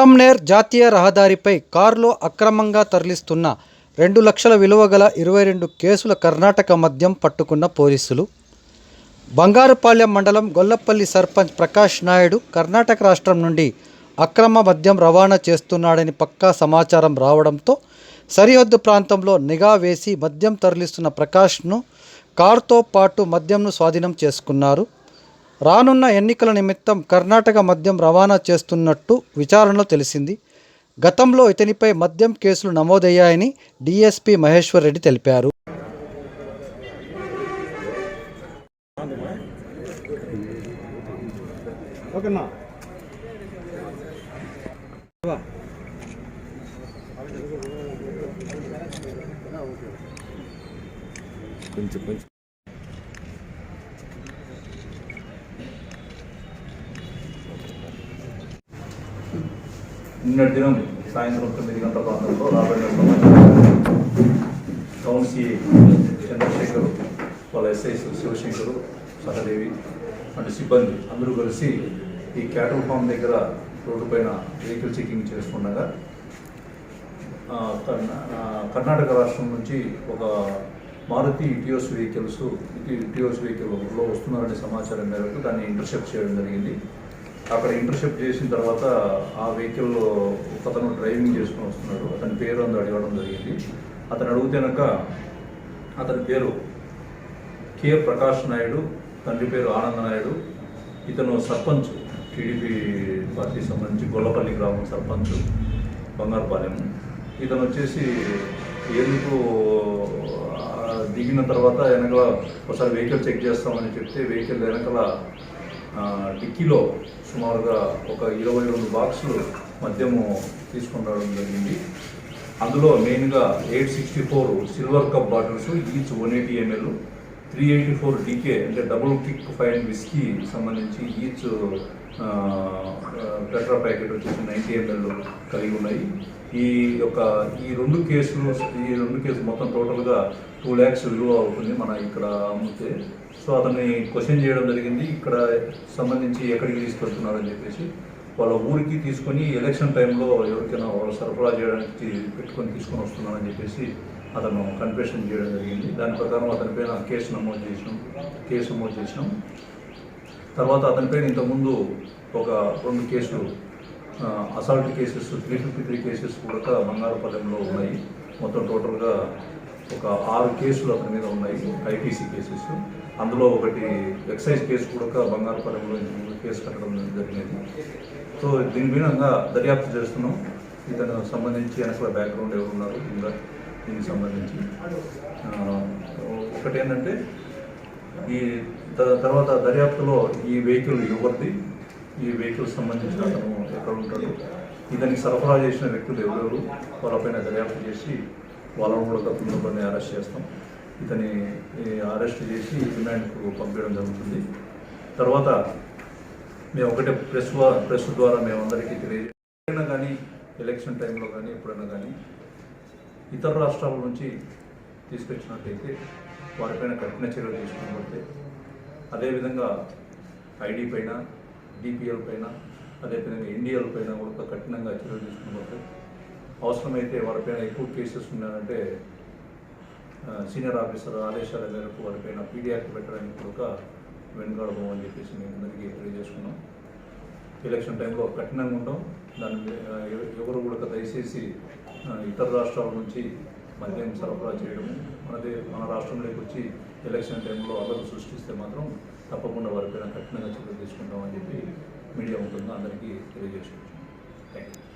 పొలంనేర్ జాతీయ రహదారిపై కారులో అక్రమంగా తరలిస్తున్న రెండు లక్షల విలువ గల ఇరవై రెండు కేసుల కర్ణాటక మద్యం పట్టుకున్న పోలీసులు. బంగారుపాళ్యం మండలం గొల్లపల్లి సర్పంచ్ ప్రకాష్ నాయుడు కర్ణాటక రాష్ట్రం నుండి అక్రమ మద్యం రవాణా చేస్తున్నాడని పక్కా సమాచారం రావడంతో సరిహద్దు ప్రాంతంలో నిఘా వేసి మద్యం తరలిస్తున్న ప్రకాష్ను కారుతో పాటు మద్యంను స్వాధీనం చేసుకున్నారు. రానున్న ఎన్నికల నిమిత్తం కర్ణాటక మద్యం రవాణా చేస్తున్నట్టు విచారణలో తెలిసింది. గతంలో ఇతనిపై మద్యం కేసులు నమోదయ్యాయని డీఎస్పీ మహేశ్వర్ రెడ్డి తెలిపారు. ఓకేనా? కొంచెం కొంచెం. నిన్నటి దినం సాయంత్రం తొమ్మిది గంటల ప్రాంతంలో రాబడిన సమాచారం టౌన్ సిఏ చంద్రశేఖర్ వాళ్ళ ఎస్ఐస్ శివశంకరు సహదేవి అంటే సిబ్బంది అందరూ కలిసి ఈ క్యాటల్ ఫామ్ దగ్గర రోడ్డు పైన వెహికల్ చెకింగ్ చేసుకుండగా కర్ణాటక రాష్ట్రం నుంచి ఒక మారుతి ఇటియోస్ వెహికల్స్ ఇటియోస్ వెహికల్లో వస్తున్నారనే సమాచారం మేరకు దాన్ని ఇంటర్సెప్ట్ చేయడం జరిగింది. అక్కడ ఇంటర్సెప్ట్ చేసిన తర్వాత ఆ వెహికల్ ఒకతను డ్రైవింగ్ చేసుకుని వస్తున్నాడు. అతని పేరు అందు అడగడం జరిగింది. అతను అడుగుతేనక అతని పేరు కె ప్రకాష్ నాయుడు తండ్రి పేరు ఆనంద నాయుడు ఇతను సర్పంచ్ టీడీపీ పార్టీ సంబంధించి గొల్లపల్లి గ్రామం సర్పంచ్ బంగారుపాలెం. ఇతను వచ్చేసి ఎందుకు దిగిన తర్వాత వెనకల ఒకసారి వెహికల్ చెక్ చేస్తామని చెప్తే వెహికల్ వెనకల డిక్కీలో సుమారుగా ఒక ఇరవై రెండు బాక్సులు మద్యము తీసుకొని రావడం జరిగింది. అందులో మెయిన్గా eight sixty four silver cup bottles each one eighty ML three eighty four DK అంటే డబుల్ కిక్ ఫైన్ విస్కీ సంబంధించి ఈచ్ పెట్రా ప్యాకెట్ వచ్చేసి నైంటీ ఎంఎల్ కలిగి ఉన్నాయి. ఈ యొక్క ఈ రెండు కేసులు ఈ రెండు కేసులు మొత్తం టోటల్గా టూ ల్యాక్స్ విలువ అవుతుంది మన ఇక్కడ అమ్మితే. సో అతన్ని క్వశ్చన్ చేయడం జరిగింది. ఇక్కడ సంబంధించి ఎక్కడికి తీసుకెళ్తున్నారని చెప్పేసి వాళ్ళ ఊరికి తీసుకొని ఎలక్షన్ టైంలో ఎవరికైనా వాళ్ళు సరఫరా చేయడానికి పెట్టుకొని తీసుకొని వస్తున్నారని చెప్పేసి అతను కన్ఫెషన్ చేయడం జరిగింది. దాని ప్రకారం అతని పైన కేసు నమోదు చేసినాం. కేసు నమోదు చేసినాం. తర్వాత అతని పైన ఇంతకుముందు ఒక రెండు కేసులు assault cases three fifty three cases కూడా బంగారుపాలెంలో ఉన్నాయి. మొత్తం టోటల్గా ఒక ఆరు కేసులు అతని మీద ఉన్నాయి. IPC cases. అందులో ఒకటి ఎక్సైజ్ కేసు కూడా బంగారుపాలెంలో ఇంతకుముందు కేసు కట్టడం జరిగినది. సో దీని మీద దర్యాప్తు చేస్తున్నాం. ఇతను సంబంధించి వెనకాల బ్యాక్గ్రౌండ్ ఎవరు ఉన్నారు ఇంకా దీనికి సంబంధించి. ఒకటి ఏంటంటే ఈ తర్వాత దర్యాప్తులో ఈ వెహికల్ ఎవరిది? ఈ వెహికల్ సంబంధించిన అతను ఎక్కడ ఉంటాడు? ఇతనికి సరఫరా చేసిన వ్యక్తులు ఎవరెవరు? వాళ్ళపైన దర్యాప్తు చేసి వాళ్ళను కూడా తప్పనిసరిని అరెస్ట్ చేస్తాం. ఇతని అరెస్ట్ చేసి రిమాండ్కు పంపించడం జరుగుతుంది. తర్వాత మేము ఒకటే ప్రెస్ ప్రెస్ ద్వారా మేము అందరికీ తెలియజేయడం కానీ ఎలక్షన్ టైంలో కానీ ఎప్పుడైనా కానీ ఇతర రాష్ట్రాల నుంచి తీసుకొచ్చినట్టయితే వారిపైన కఠిన చర్యలు తీసుకున్నట్టే అదేవిధంగా ఐడి పైన డిపిఎల్ పైన అదేవిధంగా ఎన్డీఎల్ పైన కూడా కఠినంగా చర్యలు తీసుకున్నట్టు అవసరమైతే వారిపైన ఎక్కువ కేసెస్ ఉన్నారంటే సీనియర్ ఆఫీసర్ ఆదేశాల మేరకు వారిపైన పీడియాక్ట్ పెట్టడానికి కూడా వెనుకాడబోమని చెప్పేసి మేము అందరికీ తెలియజేసుకున్నాం. ఎలక్షన్ టైంలో కఠినంగా ఉంటాం దాని ఎవరు కూడా దయచేసి ఇతర రాష్ట్రాల నుంచి మద్యం సరఫరా చేయడం మనదే మన రాష్ట్రంలోకి వచ్చి ఎలక్షన్ టైంలో అల్లలు సృష్టిస్తే మాత్రం తప్పకుండా వారిపైన కఠినంగా చర్యలు తీసుకుంటామని చెప్పి మీడియా ఉంటుందో అందరికీ తెలియజేసుకుంటున్నాం థ్యాంక్ యూ